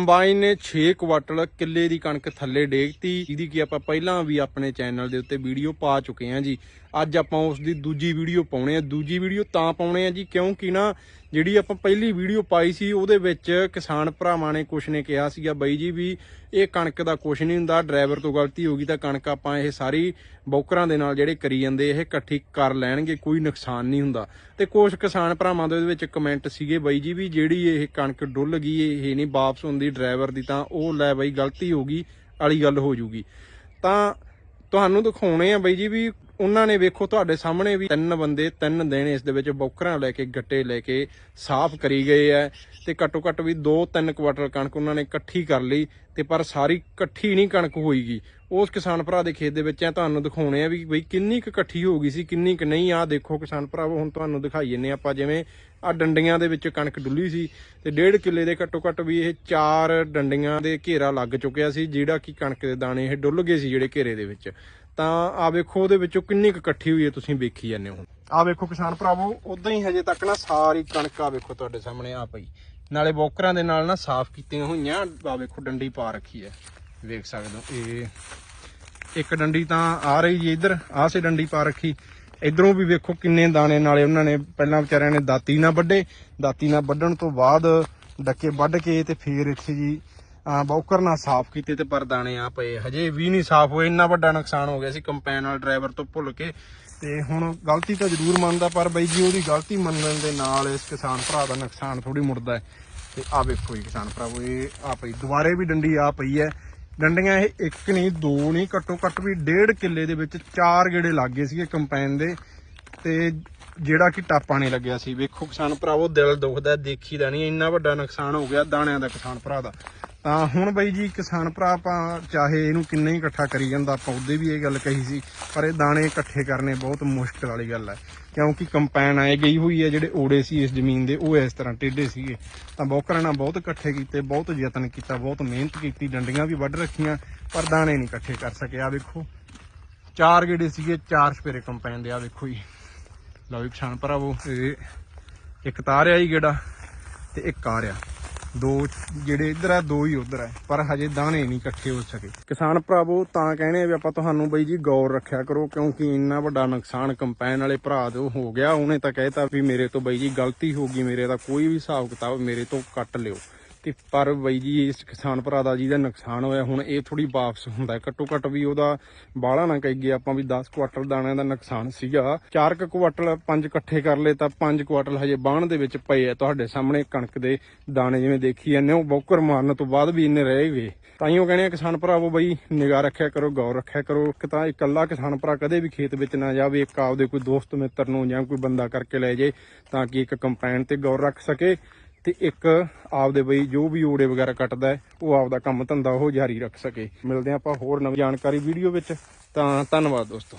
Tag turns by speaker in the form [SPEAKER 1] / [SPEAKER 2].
[SPEAKER 1] Combine ਨੇ 6 ਕੁਆਟਲ ਕਿੱਲੇ ਦੀ ਕਣਕ ਥੱਲੇ ਡੇਗਤੀ, ਜਿਹਦੀ ਕਿ ਆਪਾਂ ਪਹਿਲਾਂ ਵੀ ਆਪਣੇ ਚੈਨਲ ਦੇ ਉੱਤੇ ਵੀਡੀਓ ਪਾ ਚੁੱਕੇ ਹਾਂ ਜੀ। ਅੱਜ ਆਪਾਂ ਉਸ ਦੀ ਦੂਜੀ ਵੀਡੀਓ ਪਾਉਣੇ ਆ। ਦੂਜੀ ਵੀਡੀਓ ਤਾਂ ਪਾਉਣੇ ਆ ਜੀ, ਕਿਉਂਕਿ ਨਾ ਜਿਹੜੀ ਆਪਾਂ ਪਹਿਲੀ ਵੀਡੀਓ ਪਾਈ ਸੀ, ਉਹਦੇ ਵਿੱਚ ਕਿਸਾਨ ਭਰਾਵਾਂ ਨੇ ਕੁਛ ਨੇ ਕਿਹਾ ਸੀਗਾ, ਬਾਈ ਜੀ ਵੀ ਇਹ ਕਣਕ ਦਾ ਕੁਛ ਨਹੀਂ ਹੁੰਦਾ, ਡਰਾਈਵਰ ਤੋਂ ਗਲਤੀ ਹੋ ਗਈ ਤਾਂ ਕਣਕ ਆਪਾਂ ਇਹ ਸਾਰੀ ਬੌਕਰਾਂ ਦੇ ਨਾਲ ਜਿਹੜੇ ਕਰੀ ਜਾਂਦੇ, ਇਹ ਇਕੱਠੀ ਕਰ ਲੈਣਗੇ, ਕੋਈ ਨੁਕਸਾਨ ਨਹੀਂ ਹੁੰਦਾ। ਤੇ ਕੁਝ ਕਿਸਾਨ ਭਰਾਵਾਂ ਦੇ ਵਿੱਚ ਕਮੈਂਟ ਸੀਗੇ, ਬਾਈ ਜੀ ਵੀ ਜਿਹੜੀ ਇਹ ਕਣਕ ਡੁੱਲ ਗਈ, ਇਹ ਨਹੀਂ ਵਾਪਸ ਹੁੰਦੀ ਡਰਾਈਵਰ ਦੀ, ਤਾਂ ਉਹ ਲੈ ਬਾਈ ਗਲਤੀ ਹੋ ਗਈ, ਵਾਲੀ ਗੱਲ ਹੋ ਜੂਗੀ। ਤਾਂ ਤੁਹਾਨੂੰ ਦਿਖਾਉਣੇ ਆ ਬਾਈ ਜੀ ਵੀ ਉਹਨਾਂ ਨੇ ਵੇਖੋ ਤੁਹਾਡੇ ਸਾਹਮਣੇ ਵੀ ਤਿੰਨ ਬੰਦੇ, ਤਿੰਨ ਦਿਨ ਇਸ ਦੇ ਵਿੱਚ ਬੌਕਰਾਂ ਲੈ ਕੇ, ਗੱਟੇ ਲੈ ਕੇ ਸਾਫ਼ ਕਰੀ ਗਏ ਐ ਤੇ ਘੱਟੋ ਘੱਟ ਵੀ 2-3 ਕੁਆਟਰ ਕਣਕ ਉਹਨਾਂ ਨੇ ਇਕੱਠੀ ਕਰ ਲਈ ਤੇ ਪਰ ਸਾਰੀ ਇਕੱਠੀ ਨਹੀਂ ਕਣਕ ਹੋਈਗੀ। ਉਸ ਕਿਸਾਨ ਭਰਾ ਦੇ ਖੇਤ ਦੇ ਵਿੱਚ ਐ ਤੁਹਾਨੂੰ ਦਿਖਾਉਣੇ ਆ ਵੀ ਬਈ ਕਿੰਨੀ ਕੁ ਇਕੱਠੀ ਹੋ ਗਈ ਸੀ, ਕਿੰਨੀ ਕੁ ਨਹੀਂ। ਆ ਦੇਖੋ ਕਿਸਾਨ ਭਰਾਵੋ, ਹੁਣ ਤੁਹਾਨੂੰ ਦਿਖਾਈ ਜੰਨੇ ਆਪਾਂ ਜਿਵੇਂ ਆ ਡੰਡੀਆਂ ਦੇ ਵਿੱਚ ਕਣਕ ਡੁੱਲੀ ਸੀ ਤੇ ਡੇਢ ਕਿੱਲੇ ਦੇ ਘੱਟੋ ਘੱਟ ਵੀ ਇਹ ਚਾਰ ਡੰਡੀਆਂ ਦੇ ਘੇਰਾ ਲੱਗ ਚੁੱਕਿਆ ਸੀ, ਜਿਹੜਾ ਕਿ ਕਣਕ ਦੇ ਦਾਣੇ ਇਹ ਡੁੱਲ ਗਏ ਸੀ ਜਿਹੜੇ ਘੇਰੇ ਦੇ ਵਿੱਚ। ਤਾਂ ਆ ਵੇਖੋ ਉਹਦੇ ਵਿੱਚੋਂ ਕਿੰਨੀ ਕੁ ਇਕੱਠੀ ਹੋਈ ਹੈ ਤੁਸੀਂ ਵੇਖੀ ਜਾਂਦੇ ਹੋ। ਆ ਵੇਖੋ ਕਿਸਾਨ ਭਰਾਵੋ, ਉਦਾਂ ਹੀ ਹਜੇ ਤੱਕ ਨਾ ਸਾਰੀ ਕਣਕ ਆ ਵੇਖੋ ਤੁਹਾਡੇ ਸਾਹਮਣੇ ਆ ਪਈ। ਨਾਲੇ ਬੋਕਰਾਂ ਦੇ ਨਾਲ ਨਾ ਸਾਫ਼ ਕੀਤੀਆਂ ਹੋਈਆਂ ਆ ਵੇਖੋ ਡੰਡੀ ਪਾ ਰੱਖੀ ਹੈ। ਵੇਖ ਸਕਦੇ ਹੋ। ਇਹ ਇੱਕ ਡੰਡੀ ਤਾਂ ਆ ਰਹੀ ਜੀ ਇੱਧਰ, ਆਹ ਸੇ ਡੰਡੀ ਪਾ ਰੱਖੀ। ਇਧਰੋਂ ਵੀ ਵੇਖੋ ਕਿੰਨੇ ਦਾਣੇ ਨਾਲੇ ਉਹਨਾਂ ਨੇ ਪਹਿਲਾਂ ਵਿਚਾਰਿਆਂ ਨੇ ਦਾਤੀ ਨਾਲ ਵੱਢੇ। ਦਾਤੀ ਨਾਲ ਵੱਢਣ ਤੋਂ ਬਾਅਦ ਡੱਕੇ ਵੱਢ ਕੇ ਤੇ ਫੇਰ ਇੱਥੇ ਜੀ, ਆ, ਬੌਕਰ ਨਾਲ ਸਾਫ਼ ਕੀਤੇ ਤੇ ਪਰ ਦਾਣੇ ਆ ਪਏ। ਹਜੇ ਵੀ ਨਹੀਂ ਸਾਫ਼ ਹੋਏ, ਇੰਨਾ ਵੱਡਾ ਨੁਕਸਾਨ ਹੋ ਗਿਆ ਸੀ ਕੰਪੈਨ ਵਾਲੇ ਡਰਾਈਵਰ ਤੋਂ ਭੁੱਲ ਕੇ। ਤੇ ਹੁਣ ਗਲਤੀ ਤਾਂ ਜ਼ਰੂਰ ਮੰਨਦਾ, ਪਰ ਬਾਈ ਜੀ ਉਹਦੀ ਗਲਤੀ ਮੰਨਣ ਦੇ ਨਾਲ ਇਸ ਕਿਸਾਨ ਭਰਾ ਦਾ ਨੁਕਸਾਨ ਥੋੜੀ ਮੁੜਦਾ ਹੈ। ਤੇ ਆ ਵੇਖੋ ਜੀ ਕਿਸਾਨ ਭਰਾਵੋ, ਇਹ ਆ ਪਈ, ਦੁਬਾਰੇ ਵੀ ਡੰਡੀ ਆ ਪਈ ਹੈ। ਡੰਡੀਆਂ ਇਹ ਇੱਕ ਨਹੀਂ, ਦੋ ਨਹੀਂ, ਘੱਟੋ ਘੱਟ ਵੀ ਡੇਢ ਕਿੱਲੇ ਦੇ ਵਿੱਚ ਚਾਰ ਗੇੜੇ ਲੱਗ ਗਏ ਸੀਗੇ ਕੰਪੈਨ ਦੇ। ਤੇ ਜਿਹੜਾ ਕਿ ਟਾਪਾ ਨਹੀਂ ਲੱਗਿਆ ਸੀ। ਵੇਖੋ ਕਿਸਾਨ ਭਰਾਵੋ, ਦਿਲ ਦੁਖਦਾ ਦੇਖੀਦਾ ਨਹੀਂ। ਇੰਨਾ ਵੱਡਾ ਨੁਕਸਾਨ ਹੋ ਗਿਆ ਦਾਣਿਆਂ ਦਾ ਕਿਸਾਨ ਭਰਾ ਦਾ। ਤਾਂ ਹੁਣ ਬਈ ਜੀ, ਕਿਸਾਨ ਭਰਾ ਆਪਾਂ ਚਾਹੇ ਇਹਨੂੰ ਕਿੰਨਾ ਹੀ ਇਕੱਠਾ ਕਰੀ ਜਾਂਦਾ, ਆਪਾਂ ਉਹਦੇ ਵੀ ਇਹ ਗੱਲ ਕਹੀ ਸੀ, ਪਰ ਇਹ ਦਾਣੇ ਇਕੱਠੇ ਕਰਨੇ ਬਹੁਤ ਮੁਸ਼ਕਲ ਵਾਲੀ ਗੱਲ ਹੈ। ਕਿਉਂਕਿ ਕੰਪੈਨ ਆਏ ਗਈ ਹੋਈ ਹੈ, ਜਿਹੜੇ ਓੜੇ ਸੀ ਇਸ ਜ਼ਮੀਨ ਦੇ, ਉਹ ਇਸ ਤਰ੍ਹਾਂ ਟੇਢੇ ਸੀਗੇ। ਤਾਂ ਬੋਕਰਾਂ ਨਾਲ ਬਹੁਤ ਇਕੱਠੇ ਕੀਤੇ, ਬਹੁਤ ਯਤਨ ਕੀਤਾ, ਬਹੁਤ ਮਿਹਨਤ ਕੀਤੀ, ਡੰਡੀਆਂ ਵੀ ਵੱਢ ਰੱਖੀਆਂ, ਪਰ ਦਾਣੇ ਨਹੀਂ ਇਕੱਠੇ ਕਰ ਸਕੇ। ਆ ਵੇਖੋ, ਚਾਰ ਗੇੜੇ ਸੀਗੇ, ਚਾਰ ਸਪੇਰੇ ਕੰਪੈਨ ਦੇ ਆ ਵੇਖੋ ਜੀ। ਲਓ ਜੀ ਕਿਸਾਨ ਭਰਾਵੋ, ਇਹ ਇੱਕ ਤਾਰਿਆ ਹੀ ਗੇੜਾ ਤੇ ਇੱਕ ਆ। ਦੋ ਜਿਹੜੇ ਇੱਧਰ ਆ, ਦੋ ਹੀ ਉਧਰ ਆ, ਪਰ ਹਜੇ ਦਾਣੇ ਨਹੀਂ ਇਕੱਠੇ ਹੋ ਸਕੇ। ਕਿਸਾਨ ਭਰਾਵੋ, ਤਾਂ ਕਹਿੰਦੇ ਆ ਵੀ ਆਪਾਂ ਤੁਹਾਨੂੰ ਬਈ ਜੀ ਗੌਰ ਰੱਖਿਆ ਕਰੋ, ਕਿਉਂਕਿ ਇੰਨਾ ਵੱਡਾ ਨੁਕਸਾਨ ਕੰਪੈਨ ਵਾਲੇ ਭਰਾ ਦੇ ਹੋ ਗਿਆ। ਉਹਨੇ ਤਾਂ ਕਹਿਤਾ ਵੀ ਮੇਰੇ ਤੋਂ ਬਈ ਜੀ ਗਲਤੀ ਹੋ ਗਈ, ਮੇਰੇ ਦਾ ਕੋਈ ਵੀ ਹਿਸਾਬ ਕਿਤਾਬ ਮੇਰੇ ਤੋਂ ਕੱਟ ਲਿਓ। ਤੇ ਪਰ ਬਈ ਜੀ, ਇਸ ਕਿਸਾਨ ਭਰਾ ਦਾ ਜਿਹਦਾ ਨੁਕਸਾਨ ਹੋਇਆ, ਹੁਣ ਇਹ ਥੋੜੀ ਵਾਪਸ ਹੁੰਦਾ ਘੱਟੋ ਘੱਟ ਵੀ ਉਹਦਾ ਬਾਹਲਾ ਨਾ ਕਹੀਏ ਆਪਾਂ ਵੀ 10 ਕੁਆਟਲ ਦਾਣਿਆਂ ਦਾ ਨੁਕਸਾਨ ਸੀਗਾ। 4 ਕੁ ਕੁਆਟਲ, ਪੰਜ ਇਕੱਠੇ ਕਰ ਲਏ ਤਾਂ 5 ਕੁਆਟਲ ਹਜੇ ਬਾਣ ਦੇ ਵਿੱਚ ਪਏ ਆ ਤੁਹਾਡੇ ਸਾਹਮਣੇ ਕਣਕ ਦੇ ਦਾਣੇ ਜਿਵੇਂ ਦੇਖੀ ਜਾਂਦੇ ਹੋ, ਬੌਕਰ ਮਾਰਨ ਤੋਂ ਬਾਅਦ ਵੀ ਇੰਨੇ ਰਹੇ ਗਏ। ਤਾਂ ਹੀ ਉਹ ਕਹਿੰਦੇ ਆ ਕਿਸਾਨ ਭਰਾਵੋ ਬਈ, ਨਿਗਾਹ ਰੱਖਿਆ ਕਰੋ, ਗੌਰ ਰੱਖਿਆ ਕਰੋ। ਇੱਕ ਤਾਂ ਇਕੱਲਾ ਕਿਸਾਨ ਭਰਾ ਕਦੇ ਵੀ ਖੇਤ ਵਿੱਚ ਨਾ ਜਾਵੇ, ਇੱਕ ਆਪਦੇ ਕੋਈ ਦੋਸਤ ਮਿੱਤਰ ਨੂੰ ਜਾਂ ਕੋਈ ਬੰਦਾ ਕਰਕੇ ਲੈ ਜੇ ਤਾਂ ਕਿ ਇੱਕ ਕੰਪੈਨ ਤੇ ਗੌਰ ਰੱਖ ਸਕੇ। ਤੇ ਇੱਕ ਆਪਦੇ ਬਈ ਜੋ ਵੀ ਓੜੇ ਵਗੈਰਾ ਕੱਟਦਾ ਹੈ, ਉਹ ਆਪਦਾ ਕੰਮ ਧੰਦਾ ਉਹ ਜਾਰੀ ਰੱਖ ਸਕੇ। ਮਿਲਦੇ ਹਾਂ ਆਪਾਂ ਹੋਰ ਨਵੀਂ ਜਾਣਕਾਰੀ ਵੀਡੀਓ ਵਿੱਚ। ਤਾਂ ਧੰਨਵਾਦ ਦੋਸਤੋ।